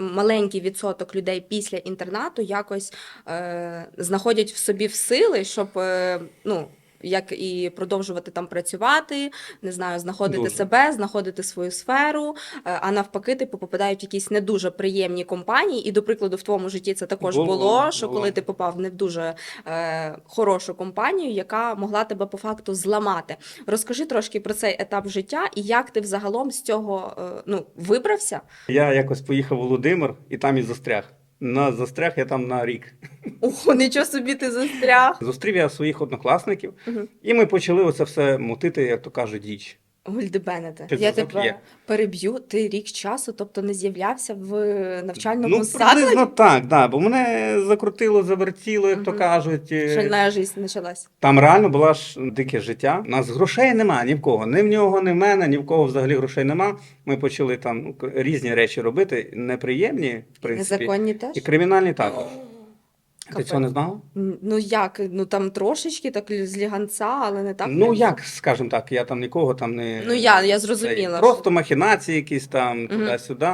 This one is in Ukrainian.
маленький відсоток людей після інтернату якось е, знаходять в собі в сили, щоб е, ну. Як і продовжувати там працювати, не знаю, знаходити Дуже. себе, знаходити свою сферу, е, а навпаки, типу, попадають в якісь не дуже приємні компанії. І, до прикладу, в твоєму житті це також Було, було, що було. коли ти попав не в дуже е, хорошу компанію, яка могла тебе по факту зламати. Розкажи трошки про цей етап життя і як ти взагалом з цього е, ну, вибрався. Я якось поїхав у Володимир і там і застряг. На застряг я там на рік. Ого, нічого собі ти застряг. Зустрів я своїх однокласників, Мгм. і ми почали оце все мутити, як то кажуть, діч. Гульдебенете. Ти Я тебе є. переб'ю. Ти рік часу, тобто не з'являвся в навчальному Ну, закладі. приблизно так, да, бо мене закрутило, завертіло, як то Мгм. кажуть. е, Шальна життя почалась. Там реально була ж дике життя. У нас грошей нема ні в кого. Ні в нього, ні в мене, ні в кого взагалі грошей нема. Ми почали там ну, к- різні речі робити, неприємні, в принципі. Незаконні теж. І кримінальні також. Ти цього не знала? Ну як? Ну там трошечки так з ліганця, але не так. ну як, скажімо так, я там нікого там не. Ну я, я Це зрозуміла. Просто махінації якісь там туди-сюди.